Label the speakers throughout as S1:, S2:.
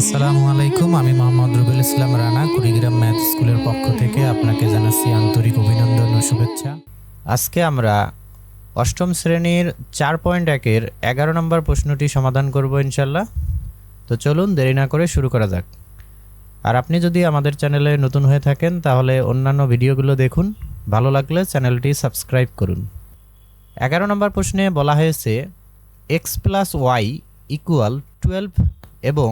S1: আসসালামু আলাইকুম, আমি মোহাম্মদ রুবেল ইসলাম রানা, কুড়িগ্রাম ম্যাথ স্কুলের পক্ষ থেকে আপনাকে জানাচ্ছি আন্তরিক অভিনন্দন ও শুভেচ্ছা। আজকে আমরা অষ্টম শ্রেণির চার পয়েন্ট একের এগারো নম্বর প্রশ্নটি সমাধান করব ইনশাল্লাহ তো চলুন দেরি না করে শুরু করা যাক। আর আপনি যদি আমাদের চ্যানেলে নতুন হয়ে থাকেন, তাহলে অন্যান্য ভিডিওগুলো দেখুন। ভালো লাগলে চ্যানেলটি সাবস্ক্রাইব করুন। এগারো নম্বর প্রশ্নে বলা হয়েছে x plus y equal twelve এবং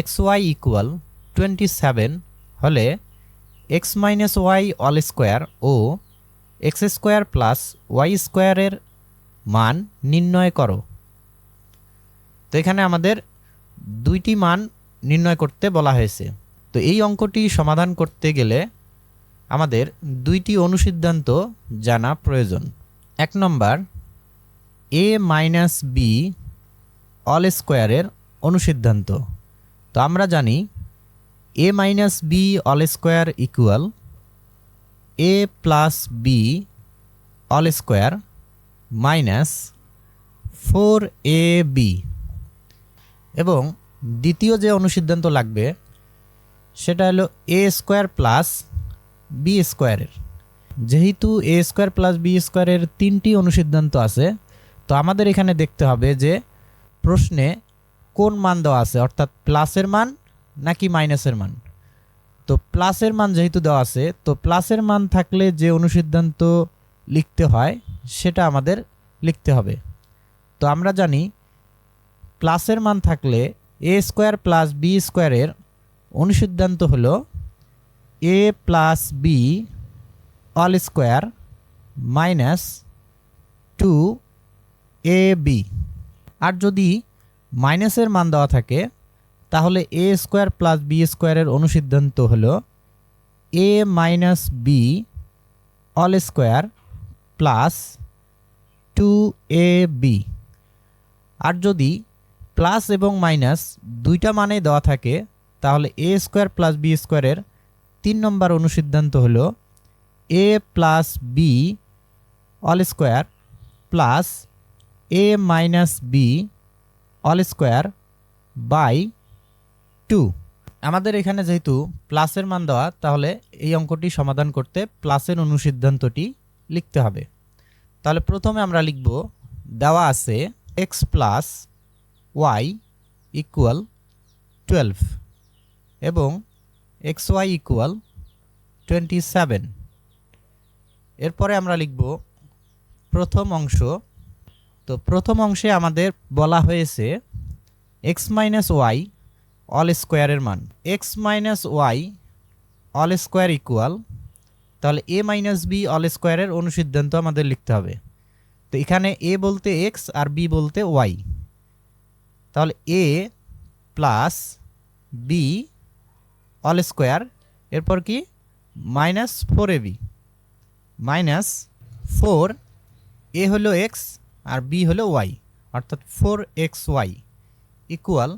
S1: x y equal twenty seven হলে x minus y all square ও এক্স স্কোয়ার প্লাস ওয়াই স্কোয়ারের মান নির্ণয় করো। তো এখানে আমাদের দুইটি মান নির্ণয় করতে বলা হয়েছে। তো এই অঙ্কটি সমাধান করতে গেলে আমাদের দুইটি অনুসিদ্ধান্ত জানা প্রয়োজন। এক number a minus b all স্কোয়ারের অনুসিদ্ধান্ত। তো আমরা জানি a minus b all square equal a plus b all square minus four a b এবং দ্বিতীয় যে অনুসিদ্ধান্ত লাগবে, সেটা হলো এ স্কোয়ার প্লাস বি স্কোয়ারের যেহেতু এ স্কোয়ার প্লাস বি স্কোয়ারের তিনটি অনুসিদ্ধান্ত আছে, তো আমাদের এখানে দেখতে হবে যে প্রশ্নে কোন মান দেওয়া আছে? অর্থাৎ প্লাসের মান নাকি মাইনাসের মান? তো প্লাসের মান যেহেতু দেওয়া আছে, তো প্লাসের মান থাকলে যে অনুসিদ্ধান্ত লিখতে হয়, সেটা আমাদের লিখতে হবে। তো আমরা জানি প্লাসের মান থাকলে এ স্কোয়ার প্লাস বি স্কোয়ারের অনুসিদ্ধান্ত হলো a plus b all square minus two a b আর যদি মাইনাসের মান দেওয়া থাকে, তাহলে এ স্কোয়ার প্লাস বি স্কোয়ারের অনুসিদ্ধান্ত হলো a minus b all square plus two a b আর যদি প্লাস এবং মাইনাস দুইটা মানে দেওয়া থাকে, তাহলে এ স্কোয়ার প্লাস বি স্কোয়ারের তিন নম্বর অনুসিদ্ধান্ত হলো a plus b all square plus a minus b all square by two আমাদের এখানে যেহেতু প্লাসের মান দেওয়া, তাহলে এই অঙ্কটি সমাধান করতে প্লাসের অনুসিদ্ধান্তটি লিখতে হবে। তাহলে প্রথমে আমরা লিখব, দেওয়া আছে x plus y equal twelve এবং x y equal twenty seven এরপরে আমরা লিখব প্রথম অংশ। তো প্রথম অংশে আমাদের বলা হয়েছে এক্স মাইনাস ওয়াই অল স্কোয়ারের মান। X minus y all square equal তাহলে এ মাইনাস বি অল স্কোয়ারের অনুসিদ্ধান্ত আমাদের লিখতে হবে। তো এখানে এ বলতে এক্স আর বি বলতে ওয়াই তাহলে a plus b all square এরপর কি? Minus four a b minus four a হলো এক্স আর বি হলো ওয়াই, অর্থাৎ ফোর এক্স ওয়াই ইকুয়াল,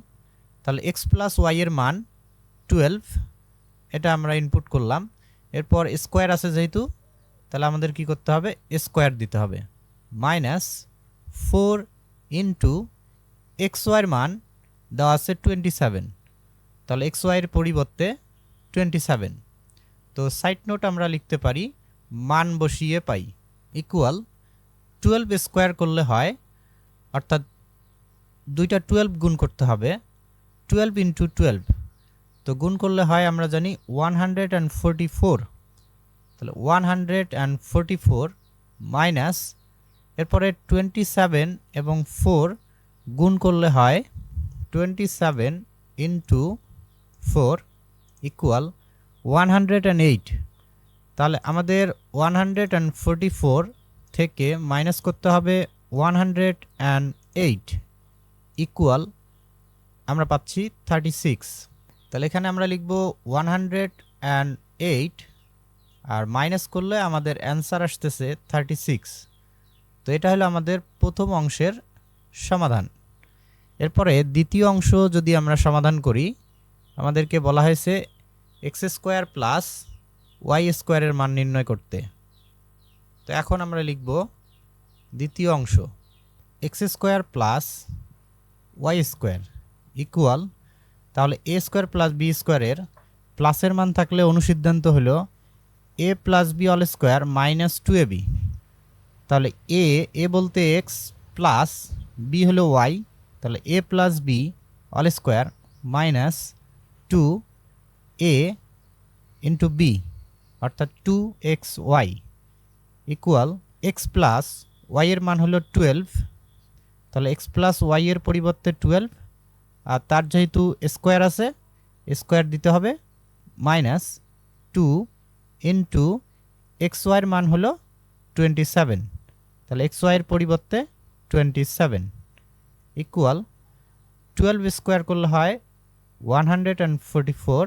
S1: তাহলে এক্স প্লাস ওয়াইয়ের মান টুয়েলভ, এটা আমরা ইনপুট করলাম। এরপর স্কোয়ার আছে যেহেতু, তাহলে আমাদের কি করতে হবে? স্কোয়ার দিতে হবে। মাইনাস ফোর ইন্টু এক্স ওয়াইয়ের মান দেওয়া আছে টোয়েন্টি সেভেন। তাহলে এক্স ওয়াইয়ের পরিবর্তে টোয়েন্টি সেভেন। তো সাইড নোট আমরা লিখতে পারি মান বসিয়ে পাই। ইকুয়াল টুয়েলভ স্কোয়ার করলে হয়, অর্থাৎ দুইটা টুয়েলভ গুণ করতে হবে টুয়েলভ ইন্টু টুয়েলভ তো গুণ করলে হয় আমরা জানি one hundred and forty four তাহলে one hundred and forty four minus এরপরে টোয়েন্টি সেভেন এবং ফোর গুণ করলে হয় twenty seven into four equal one hundred and eight তাহলে আমাদের one hundred and forty four থেকে মাইনাস করতে হবে one hundred and eight equal আমরা পাচ্ছি থার্টি সিক্স তাহলে এখানে আমরা লিখব ওয়ান হান্ড্রেড অ্যান্ড এইট আর মাইনাস করলে আমাদের অ্যান্সার আসতেছে থার্টি সিক্স তো এটা হলো আমাদের প্রথম অংশের সমাধান। এরপরে দ্বিতীয় অংশ যদি আমরা সমাধান করি, আমাদেরকে বলা হয়েছে এক্স স্কোয়ার প্লাস ওয়াই স্কোয়ারের মান নির্ণয় করতে। তো এখন আমরা লিখব দ্বিতীয় অংশ। X square plus y square equal তাহলে এ স্কোয়ার প্লাস বি স্কোয়ারের প্লাসের মান থাকলে অনুসিদ্ধান্ত হলো a plus b all square minus two a b তাহলে এ এ বলতে এক্স প্লাস বি হলো ওয়াই তাহলে a plus b all square minus two a into b অর্থাৎ two x y equal x plus ওয়াইয়ের মান হলো twelve তাহলে x plus ওয়াইয়ের পরিবর্তে টুয়েলভ আর তার যেহেতু স্কোয়ার আছে স্কোয়ার দিতে হবে মাইনাস টু ইন্টু এক্স ওয়াইয়ের মান হলো টোয়েন্টি সেভেন তাহলে এক্স ওয়াইয়ের পরিবর্তে twenty seven equal twelve square করলে হয় one hundred and forty four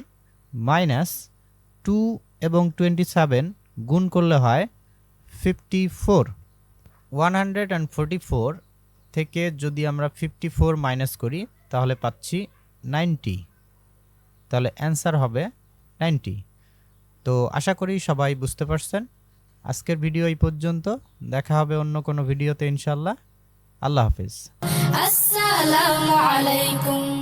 S1: minus two এবং টোয়েন্টি সেভেন গুণ করলে হয় fifty four one hundred and forty four থেকে যদি আমরা ফিফটি ফোর মাইনাস করি, তাহলে পাচ্ছি নাইনটি তাহলে অ্যান্সার হবে নাইনটি তো আশা করি সবাই বুঝতে পারছেন। আজকের ভিডিও এই পর্যন্ত। দেখা হবে অন্য কোনো ভিডিওতে ইনশাল্লাহ আল্লাহ হাফিজ।
S2: আসসালামু আলাইকুম।